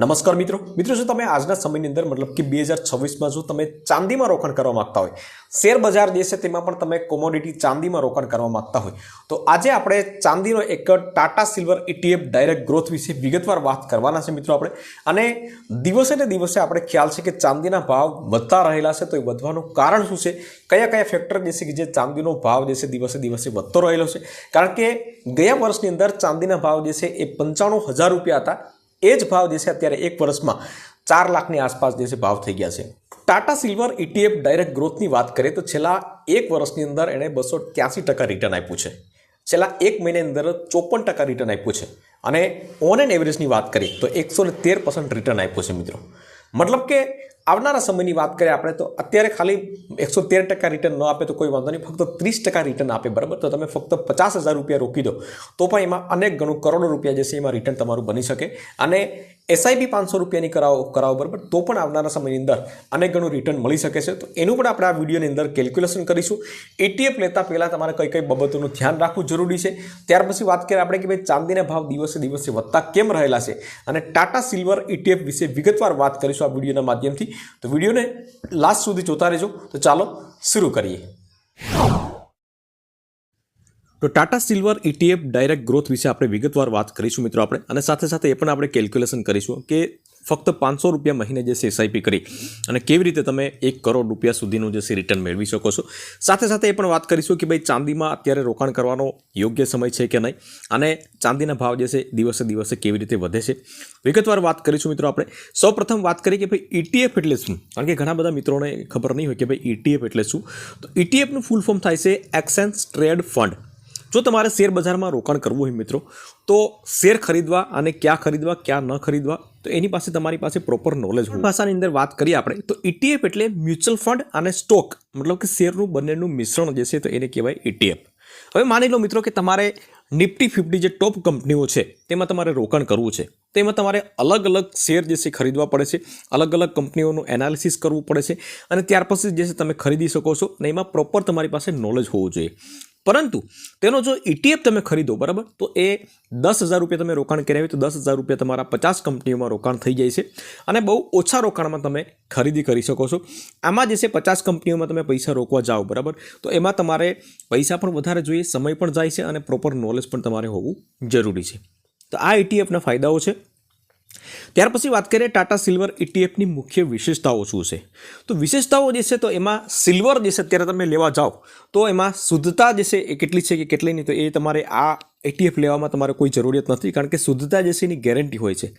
નમસ્કાર મિત્રો. મિત્રો, જો તમે આજના સમયની અંદર, મતલબ કે બે હજાર છવ્વીસમાં જો તમે ચાંદીમાં રોકાણ કરવા માંગતા હોય, શેર બજાર જે છે તેમાં પણ તમે કોમોડિટી ચાંદીમાં રોકાણ કરવા માગતા હોય, તો આજે આપણે ચાંદીનો એક Tata silver ETF direct growth વિશે વિગતવાર વાત કરવાના છે મિત્રો આપણે. અને દિવસે ને દિવસે આપણે ખ્યાલ છે કે ચાંદીના ભાવ વધતા રહેલા છે, તો એ વધવાનું કારણ શું છે? કયા કયા ફેક્ટર જે છે કે જે ચાંદીનો ભાવ જે છે દિવસે દિવસે વધતો રહેલો છે? કારણ કે ગયા વર્ષની અંદર ચાંદીના ભાવ જે છે એ પંચાણું હજાર રૂપિયા હતા. એ જ ભાવ છે અત્યારે એક વર્ષમાં ચાર લાખની આસપાસ જે ભાવ થઈ ગયા છે. ટાટા સિલ્વર ઇટીએફ ડાયરેક્ટ ગ્રોથની વાત કરીએ તો છેલ્લા એક વર્ષની અંદર એણે બસો ત્યાસી ટકા રિટર્ન આપ્યું છે. છેલ્લા એક મહિનાની અંદર ચોપન ટકા રિટર્ન આપ્યું છે. અને ઓન એન એવરેજની વાત કરીએ તો એકસો ને તેર પર્સન્ટ રિટર્ન આપ્યું છે મિત્રો. મતલબ કે આવનારા સમયની વાત કરીએ આપણે, તો અત્યારે ખાલી એકસો તેર ટકા રિટર્ન ન આપે તો કોઈ વાંધો નહીં, ફક્ત ત્રીસ ટકા રિટર્ન આપે, બરાબર? તો તમે ફક્ત પચાસ હજાર રૂપિયા રોકી દો. તો પણ એમાં અનેક ગણું કરોડો રૂપિયા જે છે એમાં રિટર્ન તમારું બની શકે. અને એસઆઈપી પાંચસો રૂપિયાની કરાવો કરાવો બરાબર? તો પણ આવનારા સમયની અંદર અનેક ગણું રિટર્ન મળી શકે છે. તો એનું પણ આપણે આ વિડીયોની અંદર કેલ્ક્યુલેશન કરીશું. એટીએફ લેતા પહેલાં તમારે કઈ કઈ બાબતોનું ધ્યાન રાખવું જરૂરી છે. ત્યાર પછી વાત કરીએ આપણે કે ભાઈ ચાંદીના ભાવ દિવસે દિવસે વધતા કેમ રહેલા છે. અને ટાટા સિલ્વર ઇટીએફ વિશે વિગતવાર વાત કરીશું આ વિડીયોના માધ્યમથી. તો વિડીયોને લાસ્ટ સુધી જોતા રહેજો. તો ચાલો શરૂ કરીએ. તો Tata silver ETF direct growth વિશે આપણે વિગતવાર વાત કરીશું મિત્રો આપણે. અને સાથે સાથે એ પણ આપણે કેલ્ક્યુલેશન કરીશું કે ફક્ત પાંચસો રૂપિયા મહિને જે એસઆઈપી કરી અને કેવી રીતે તમે એક કરોડ રૂપિયા સુધીનું જે રિટર્ન મેળવી શકો છો. સાથે સાથે એ પણ વાત કરીશું કે ભાઈ ચાંદીમાં અત્યારે રોકાણ કરવાનો યોગ્ય સમય છે કે નહીં? અને ચાંદીના ભાવ જે છે દિવસે દિવસે કેવી રીતે વધે છે? વિગતવાર વાત કરીશું મિત્રો આપણે. સૌ પ્રથમ વાત કરીએ કે ભાઈ ઇટીએફ એટલે શું? કારણ કે ઘણા બધા મિત્રોને ખબર નહીં હોય કે ભાઈ ઇટીએફ એટલે શું? તો ઇટીએફનું ફૂલ ફોર્મ થાય છે એક્સચેન્જ ટ્રેડ ફંડ જો તમારે શેર બજારમાં રોકાણ કરવું હોય મિત્રો તો શેર ખરીદવા અને ક્યાં ખરીદવા ક્યાં ન ખરીદવા તો એની પાસે તમારી પાસે પ્રોપર નોલેજ હોય ભાષાની અંદર વાત કરીએ આપણે તો ઇટીએફ એટલે મ્યુચ્યુઅલ ફંડ અને સ્ટોક મતલબ કે શેરનું બંનેનું મિશ્રણ જે છે તો એને કહેવાય ઇટીએફ હવે માની લો મિત્રો કે તમારે નિફ્ટી ફિફ્ટી જે ટોપ કંપનીઓ છે તેમાં તમારે રોકાણ કરવું છે. તેમાં તમારે અલગ અલગ શેર જે છે ખરીદવા પડે છે અલગ અલગ કંપનીઓનું એનાલિસિસ કરવું પડે છે અને ત્યાર પછી જે છે તમે ખરીદી શકો છો અને એમાં પ્રોપર તમારી પાસે નોલેજ હોવું જોઈએ. પરંતુ તેનો જો ઇટીએફ તમે ખરીદો, બરાબર? તો એ દસ હજાર રૂપિયા તમે રોકાણ કર્યા હોય તો દસ હજાર રૂપિયા તમારા પચાસ કંપનીઓમાં રોકાણ થઈ જાય છે અને બહુ ઓછા રોકાણમાં તમે ખરીદી કરી શકો છો. આમાં જે છે પચાસ કંપનીઓમાં તમે પૈસા રોકવા જાઓ, બરાબર? તો એમાં તમારે પૈસા પણ વધારે જોઈએ, સમય પણ જાય છે અને પ્રોપર નોલેજ પણ તમારે હોવું જરૂરી છે. તો આ ઇટીએફના ફાયદાઓ છે. ત્યાર પછી વાત કરીએ ટાટા સિલ્વર ઇટીએફની મુખ્ય વિશેષતાઓ શું છે? તો વિશેષતાઓ જે છે, તો એમાં સિલ્વર જે છે, અત્યારે તમે લેવા જાઓ, તો એમાં શુદ્ધતા જે છે એ કેટલી છે કે કેટલી નહીં, તો એ તમારે આ ઇટીએફ લેવામાં તમારે કોઈ જરૂરિયાત નથી, કારણ કે શુદ્ધતા જે છે એની ગેરંટી હોય છે.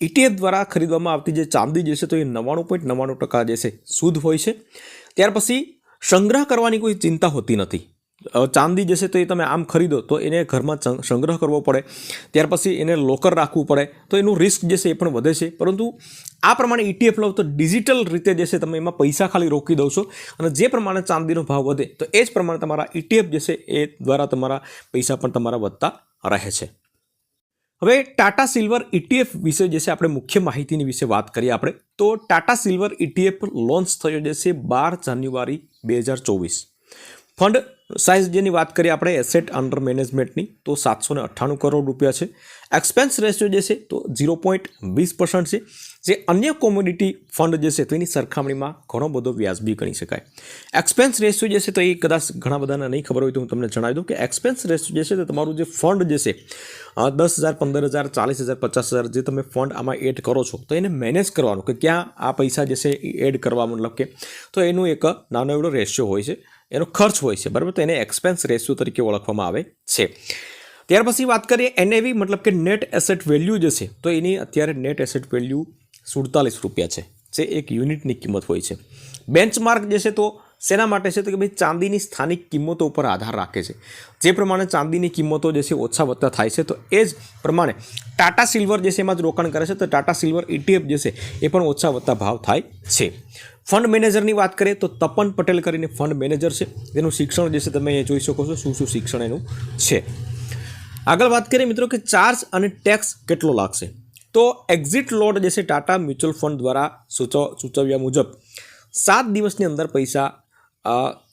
ઇટીએફ દ્વારા ખરીદવામાં આવતી જે ચાંદી જે છે, તો એ નવ્વાણું પોઈન્ટ નવ્વાણું ટકા જે છે શુદ્ધ હોય છે. ત્યાર પછી સંગ્રહ કરવાની કોઈ ચિંતા હોતી નથી. ચાંદી જશે તો એ તમે આમ ખરીદો, તો એને ઘરમાં સંગ્રહ કરવો પડે. ત્યાર પછી એને લોકર રાખવું પડે. તો એનું રિસ્ક જે છે એ પણ વધે છે. પરંતુ આ પ્રમાણે ઇટીએફ લો તો ડિજિટલ રીતે જે છે તમે એમાં પૈસા ખાલી રોકી દો છો અને જે પ્રમાણે ચાંદીનો ભાવ વધે, તો એ જ પ્રમાણે તમારા ઇટીએફ જે છે એ દ્વારા તમારા પૈસા પણ તમારા વધતા રહે છે. હવે ટાટા સિલ્વર ઇટીએફ વિશે જે છે આપણે મુખ્ય માહિતીની વિશે વાત કરીએ આપણે. તો ટાટા સિલ્વર ઇટીએફ લોન્ચ થયો જે છે બાર જાન્યુઆરી બે હજાર ચોવીસ. ફંડ સાઇઝ જેની વાત કરીએ આપણે એસેટ અંડર મેનેજમેન્ટની તો સાતસો અઠ્ઠાણું કરોડ રૂપિયા છે. એક્સપેન્સ રેશિયો જે છે, તો ઝીરો પોઈન્ટ વીસ પર્સન્ટ છે. જે અન્ય કોમોડિટી ફંડ જે છે, તો એની સરખામણીમાં ઘણો બધો વ્યાજબી ગણી શકાય. એક્સપેન્સ રેશિયો જે છે, તો એ કદાચ ઘણા બધાને નહીં ખબર હોય તો હું તમને જણાવી દઉં કે એક્સપેન્સ રેશિયો જે છે, તો તમારું જે ફંડ જે છે દસ હજાર, પંદર હજાર, ચાલીસ હજાર, પચાસ હજાર જે તમે ફંડ આમાં એડ કરો છો, તો એને મેનેજ કરવાનું કે ક્યાં આ પૈસા જે છે, એ એડ કરવા મતલબ કે, તો એનું એક નાનો એવડો રેશિયો હોય છે. એનો ખર્ચ હોય છે, બરાબર? તો એને એક્સપેન્સ રેશિયો તરીકે ઓળખવામાં આવે છે. ત્યાર પછી વાત કરીએ એનએવી મતલબ કે નેટ એસેટ વેલ્યુ જે છે, તો એની અત્યારે નેટ એસેટ વેલ્યુ સુડતાલીસ રૂપિયા છે, જે એક યુનિટની કિંમત હોય છે. બેન્ચમાર્ક જે છે, તો શેના માટે છે? તો કે ભાઈ ચાંદીની સ્થાનિક કિંમતો ઉપર આધાર રાખે છે. જે પ્રમાણે ચાંદીની કિંમતો જે છે, ઓછા વધતા થાય છે, તો એ જ પ્રમાણે ટાટા સિલ્વર જે છે, એમાં જ રોકાણ કરે છે. તો ટાટા સિલ્વર ઇટીએફ જે છે, એ પણ ઓછા વધતા ભાવ થાય છે. ફંડ મેનેજરની વાત કરીએ તો તપન પટેલ કરીને ફંડ મેનેજર છે. તેનું શિક્ષણ જે છે તમે અહીંયા જોઈ શકો છો. શું શું શિક્ષણ એનું છે. આગળ વાત કરીએ મિત્રો કે ચાર્જ અને ટેક્સ કેટલો લાગશે. તો એક્ઝિટ લોડ જે છે ટાટા મ્યુચ્યુઅલ ફંડ દ્વારા સૂચવ, સૂચવ્યા મુજબ સાત દિવસની અંદર પૈસા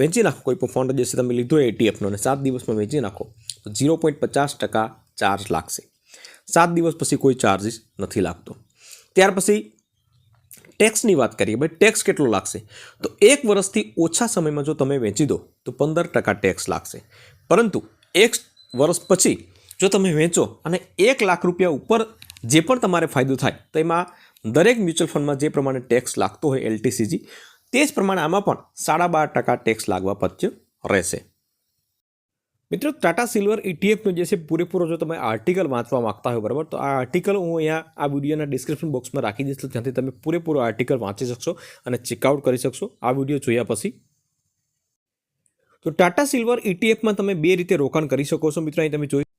વેચી નાખો. કોઈ પણ ફંડ જે છે તમે લીધો એટીએફનો અને સાત દિવસમાં વેચી નાખો તો ઝીરો પોઈન્ટ પચાસ ટકા ચાર્જ લાગશે. સાત દિવસ પછી કોઈ ચાર્જિસ નથી લાગતો. ત્યાર પછી ટેક્સની વાત કરીએ, ભાઈ ટેક્સ કેટલો લાગશે? તો એક વર્ષથી ઓછા સમયમાં જો તમે વેચી દો, તો પંદર ટકા ટેક્સ લાગશે. પરંતુ એક વર્ષ પછી જો તમે વેચો અને એક લાખ રૂપિયા ઉપર જે પણ તમારે ફાયદો થાય, તો એમાં દરેક મ્યુચ્યુઅલ ફંડમાં જે પ્રમાણે ટેક્સ લાગતો હોય એલટીસીજી તે જ પ્રમાણે આમાં પણ સાડા બાર ટકા ટેક્સ લાગવા પત્ય રહેશે. મિત્રો ટાટા સિલ્વર ઇટીએફનો જે છે પૂરેપૂરો જો તમે આર્ટિકલ વાંચવા માગતા હોય, બરાબર? તો આ આર્ટિકલ હું અહીંયા આ વિડીયોના ડિસ્ક્રિપ્શન બોક્સમાં રાખી દઈશ ત્યાંથી તમે પૂરેપૂરો આર્ટિકલ વાંચી શકશો અને ચેકઆઉટ કરી શકશો. આ વીડિયો જોયા પછી. તો ટાટા સિલ્વર ઇટીએફમાં તમે બે રીતે રોકાણ કરી શકો છો, મિત્રો. અહીં તમે જોઈ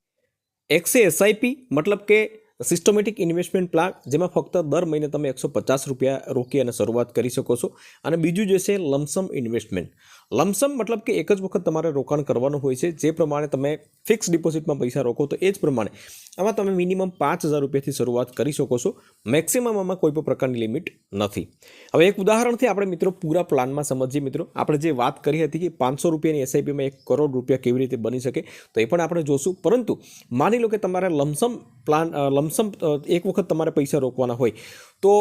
એક્સે એસઆઈપી મતલબ કે સિસ્ટમેટિક ઇન્વેસ્ટમેન્ટ પ્લાન જેમાં ફક્ત દર મહિને તમે એકસો પચાસ રૂપિયા રોકી અને શરૂઆત કરી શકો છો. અને બીજું જે છે લમસમ ઇન્વેસ્ટમેન્ટ લમસમ મતલબ કે એક જ વખત તમારે રોકાણ કરવાનું હોય છે. જે પ્રમાણે તમે ફિક્સ ડિપોઝિટમાં પૈસા રોકો તો એ જ પ્રમાણે આમાં તમે મિનિમમ પાંચ હજાર રૂપિયાથી શરૂઆત કરી શકો છો. મેક્સિમમ આમાં કોઈ પણ પ્રકારની લિમિટ નથી. હવે એક ઉદાહરણથી આપણે મિત્રો પૂરા પ્લાનમાં સમજીએ મિત્રો. આપણે જે વાત કરી હતી કે પાંચસો રૂપિયાની એસઆઈપીમાં એક કરોડ રૂપિયા કેવી રીતે બની શકે તો એ પણ આપણે જોશું. પરંતુ માની લો કે તમારે લમસમ પ્લાન લમસમ એક વખત તમારે પૈસા રોકવાના હોય તો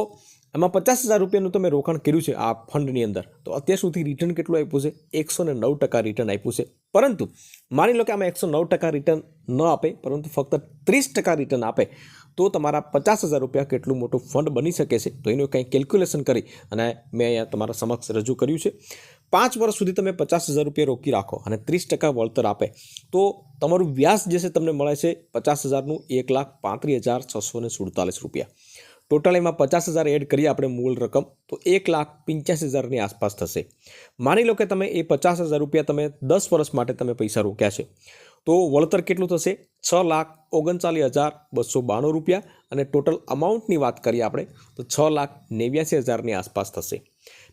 એમાં પચાસ હજાર રૂપિયાનું તમે રોકાણ કર્યું છે આ ફંડની અંદર. તો અત્યાર સુધી રિટર્ન કેટલું આપ્યું છે? એકસો ને નવ ટકા રિટર્ન આપ્યું છે. પરંતુ માની લો કે આમાં એકસો નવ ટકા રિટર્ન ન આપે, પરંતુ ફક્ત ત્રીસ ટકા રિટર્ન આપે, તો તમારા પચાસ હજાર રૂપિયા કેટલું મોટું ફંડ બની શકે છે? તો એનું કંઈ કેલ્ક્યુલેશન કરી અને મેં અહીંયા તમારા સમક્ષ રજૂ કર્યું છે. પાંચ વર્ષ સુધી તમે પચાસ હજાર રૂપિયા રોકી રાખો અને ત્રીસ ટકા વળતર આપે, તો તમારું વ્યાજ જે છે તમને મળે છે પચાસ હજારનું એક લાખ પાંત્રીસ હજાર છસો સુડતાલીસ રૂપિયા. ટોટલ એમાં પચાસ હજાર એડ કરીએ આપણે મૂળ રકમ, તો એક લાખ પંચ્યાસી હજારની આસપાસ થશે. માની લો કે તમે એ પચાસ હજાર રૂપિયા તમે દસ વર્ષ માટે તમે પૈસા રોક્યા છે, તો વળતર કેટલું થશે? છ લાખ ઓગણચાલીસ હજાર બસો બાણું રૂપિયા, અને ટોટલ અમાઉન્ટની વાત કરીએ આપણે, તો છ લાખ નેવ્યાસી હજારની આસપાસ થશે.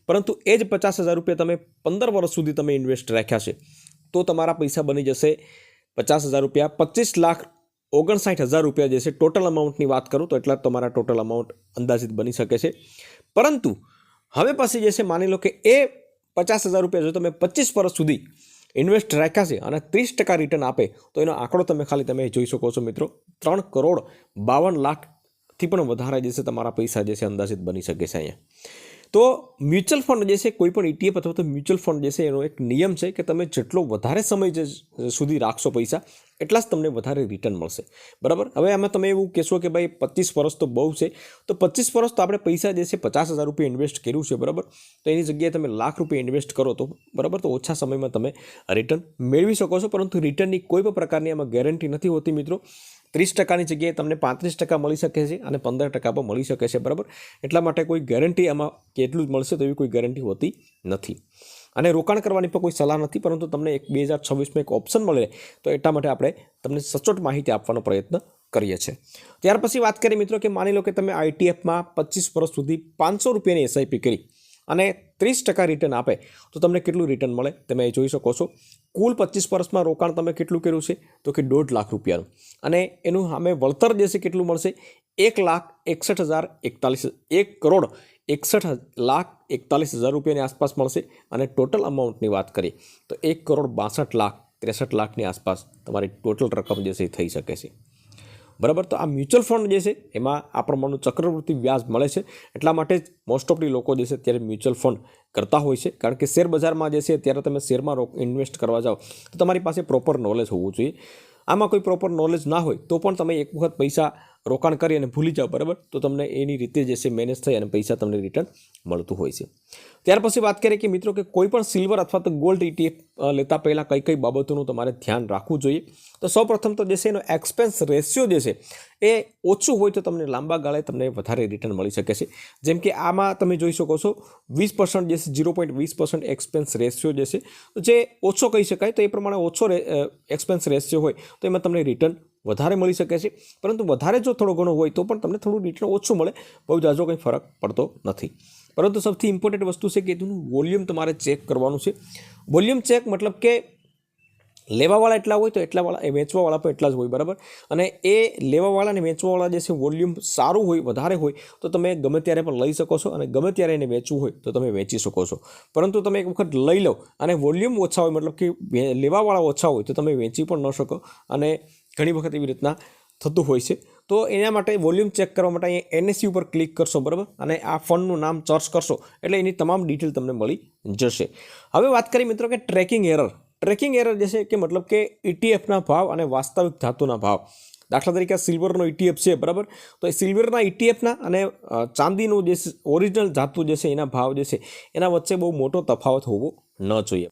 પરંતુ એ જ પચાસ હજાર રૂપિયા તમે પંદર વર્ષ સુધી તમે ઇન્વેસ્ટ રાખ્યા છે, તો તમારા પૈસા બની જશે પચાસ હજાર રૂપિયા પચીસ લાખ ઓગણસાઠ હજાર રૂપિયા જે છે ટોટલ અમાઉન્ટની વાત કરું તો એટલા જ તમારા ટોટલ અમાઉન્ટ અંદાજિત બની શકે છે. પરંતુ હવે પછી જે છે, માની લો કે એ પચાસ હજાર રૂપિયા જો તમે પચીસ વર્ષ સુધી ઇન્વેસ્ટ રાખ્યા અને ત્રીસ ટકા રિટર્ન આપે, તો એનો આંકડો તમે ખાલી તમે જોઈ શકો છો મિત્રો. ત્રણ કરોડ બાવન લાખથી પણ વધારે જે તમારા પૈસા જે છે, અંદાજિત બની શકે છે અહીંયા. તો મ્યુચ્યુઅલ ફંડ જે છે, કોઈ પણ ઇટીએફ અથવા તો મ્યુચ્યુઅલ ફંડ જે છે, એનો એક નિયમ છે કે તમે જેટલો વધારે સમય જે સુધી રાખશો પૈસા, એટલા જ તમને વધારે રિટર્ન મળશે. બરાબર? હવે આમાં તમે એવું કહેશો કે ભાઈ પચીસ વર્ષ તો બહુ છે, તો પચીસ વર્ષ તો આપણે પૈસા જે છે, પચાસ હજાર રૂપિયા ઇન્વેસ્ટ કર્યું છે, બરાબર? તો એની જગ્યાએ તમે લાખ રૂપિયા ઇન્વેસ્ટ કરો તો, બરાબર? તો ઓછા સમયમાં તમે રિટર્ન મેળવી શકો છો, પરંતુ રિટર્નની કોઈ પણ પ્રકારની આમાં ગેરંટી નથી હોતી મિત્રો. ત્રીસ ટકાની જગ્યાએ તમને પાંત્રીસ ટકા મળી શકે છે અને પંદર ટકા પણ મળી શકે છે, બરાબર? એટલા માટે કોઈ ગેરંટી આમાં કેટલું જ મળશે તો એવી કોઈ ગેરંટી હોતી નથી. અને રોકાણ કરવાની પણ કોઈ સલાહ નથી, પરંતુ તમને એક બે હજાર છવ્વીસમાં એક ઓપ્શન મળે તો એટલા માટે આપણે તમને સચોટ માહિતી આપવાનો પ્રયત્ન કરીએ છીએ. ત્યાર પછી વાત કરીએ મિત્રો કે માની લો કે તમે આઈટીએફમાં પચીસ વર્ષ સુધી પાંચસો રૂપિયાની એસઆઈપી કરી. અને ત્રીસ ટકા રિટર્ન આપે. તો તમને કેટલું રિટર્ન મળે? તમે એ જોઈ શકો છો. કુલ પચીસ વર્ષમાં રોકાણ તમે કેટલું કર્યું છે? તો કે દોઢ લાખ રૂપિયાનું. અને એનું સામે વળતર જે છે કેટલું મળશે? એક લાખ એકસઠ હજાર એકતાલીસ એક કરોડ એકસઠ લાખ એકતાલીસ હજાર રૂપિયાની આસપાસ મળશે. અને ટોટલ અમાઉન્ટની વાત કરીએ, તો એક કરોડ બાસઠ લાખ ત્રેસઠ લાખની આસપાસ તમારી ટોટલ રકમ જે છે થઈ શકે છે. બરાબર? તો આ મ્યુચ્યુઅલ ફંડ જે છે, એમાં આ પ્રમાણનું ચક્રવૃત્તિ વ્યાજ મળે છે. એટલા માટે જ મોસ્ટ ઓફલી લોકો જે છે, ત્યારે મ્યુચ્યુઅલ ફંડ કરતા હોય છે. કારણ કે શેર બજારમાં જે છે, ત્યારે તમે શેરમાં રોક ઇન્વેસ્ટ કરવા જાઓ, તો તમારી પાસે પ્રોપર નોલેજ હોવું જોઈએ. આમાં કોઈ પ્રોપર નોલેજ ના હોય, તો પણ તમે એક વખત પૈસા રોકાણ કરી અને ભૂલી જાઓ, બરાબર? તો તમને એની રીતે જે છે મેનેજ થઈ અને પૈસા તમને રિટર્ન મળતું હોય છે. ત્યાર પછી વાત કરીએ કે મિત્રો કે કોઈ પણ સિલ્વર અથવા તો ગોલ્ડ ઇટીએફ લેતા પહેલાં કઈ કઈ બાબતોનું તમારે ધ્યાન રાખવું જોઈએ. તો સૌપ્રથમ તો જે છે એનો એક્સપેન્સ રેશિયો જે છે એ ઓછું હોય તો તમને લાંબા ગાળે તમને વધારે રિટર્ન મળી શકે છે. જેમ કે આમાં તમે જોઈ શકો છો વીસ પર્સન્ટ જે છે ઝીરો પોઈન્ટ વીસ પર્સન્ટ એક્સપેન્સ રેશિયો જે છે, જે ઓછો કહી શકાય તો એ પ્રમાણે ઓછો એક્સપેન્સ રેશિયો હોય તો એમાં તમને રિટર્ન વધારે મળી શકે છે. પરંતુ વધારે જો થોડો ઘણો હોય તો પણ તમને થોડું રિટર્ન ઓછું મળે. બહુ જાજો કંઈ ફરક પડતો નથી. પરંતુ સૌથી ઇમ્પોર્ટન્ટ વસ્તુ છે કે તેનું વોલ્યુમ તમારે ચેક કરવાનું છે. વોલ્યુમ ચેક મતલબ કે લેવાવાળા એટલા હોય તો એટલાવાળા, એ વેચવાવાળા પણ એટલા જ હોય, બરાબર? અને એ લેવાવાળા અને વેચવાવાળા જે છે વોલ્યુમ સારું હોય, વધારે હોય, તો તમે ગમે ત્યારે પણ લઈ શકો છો અને ગમે ત્યારે એને વેચવું હોય તો તમે વેચી શકો છો. પરંતુ તમે એક વખત લઈ લો અને વોલ્યુમ ઓછા હોય, મતલબ કે લેવાવાળા ઓછા હોય તો તમે વેચી પણ ન શકો. અને ઘણી વખત એવી રીતના થતું હોય છે. તો એના માટે વોલ્યુમ ચેક કરવા માટે અહીંયા એનએસસી ઉપર ક્લિક કરશો, બરાબર? અને આ ફંડનું નામ સર્ચ કરશો, એટલે એની તમામ ડિટેલ તમને મળી જશે. હવે વાત કરીએ મિત્રો કે ટ્રેકિંગ એરર ટ્રેકિંગ એરર જે છે કે મતલબ કે ઇટીએફના ભાવ અને વાસ્તવિક ધાતુના ભાવ. દાખલા તરીકે સિલ્વરનો ઇટીએફ છે, બરાબર? તો એ સિલ્વરના ઇટીએફના અને ચાંદીનું જે ઓરિજિનલ ધાતુ જે છે એના ભાવ જે છે, એના વચ્ચે બહુ મોટો તફાવત હોવો ન જોઈએ.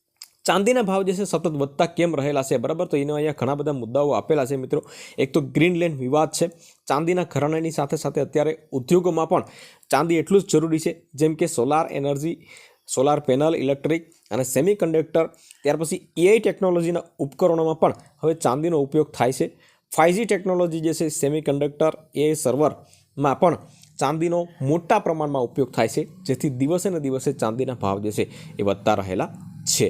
ચાંદીના ભાવ જે છે સતત વધતા કેમ રહેલા છે? બરાબર? તો એનો અહીંયા ઘણા બધા મુદ્દાઓ આપેલા છે મિત્રો. એક તો ગ્રીનલેન્ડ વિવાદ છે. ચાંદીના ઘરાણાની સાથે સાથે અત્યારે ઉદ્યોગોમાં પણ ચાંદી એટલું જ જરૂરી છે, જેમ કે solar energy, solar panel, electric અને સેમી કન્ડક્ટર ત્યાર પછી એઆઈ ટેકનોલોજીના ઉપકરણોમાં પણ હવે ચાંદીનો ઉપયોગ થાય છે. ફાઇવજી ટેકનોલોજી જે છે સેમી કન્ડક્ટર એઆઈ સર્વરમાં પણ ચાંદીનો મોટા પ્રમાણમાં ઉપયોગ થાય છે, જેથી દિવસે ને દિવસે ચાંદીના ભાવ જે છે એ વધતા રહેલા છે.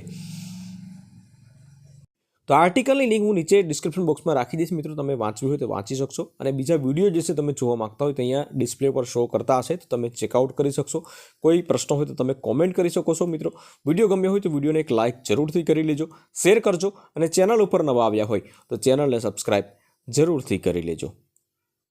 તો આર્ટિકલની લિંક હું નીચે ડિસ્ક્રિપ્શન બોક્સમાં રાખી દઈશ. મિત્રો, તમે વાંચવું હોય તો વાંચી શકશો. અને બીજા વીડિયો જે છે, તમે જોવા માંગતા હોય તો અહીંયા ડિસ્પ્લે પર શો કરતા હશે, તો તમે ચેકઆઉટ કરી શકશો. કોઈ પ્રશ્ન હોય તો તમે કોમેન્ટ કરી શકો છો, મિત્રો. વીડિયો ગમ્યો હોય તો વિડીયોને એક લાઇક જરૂરથી કરી લેજો શેર કરજો, અને ચેનલ ઉપર નવા આવ્યા હોય તો ચેનલને સબસ્ક્રાઇબ જરૂરથી કરી લેજો.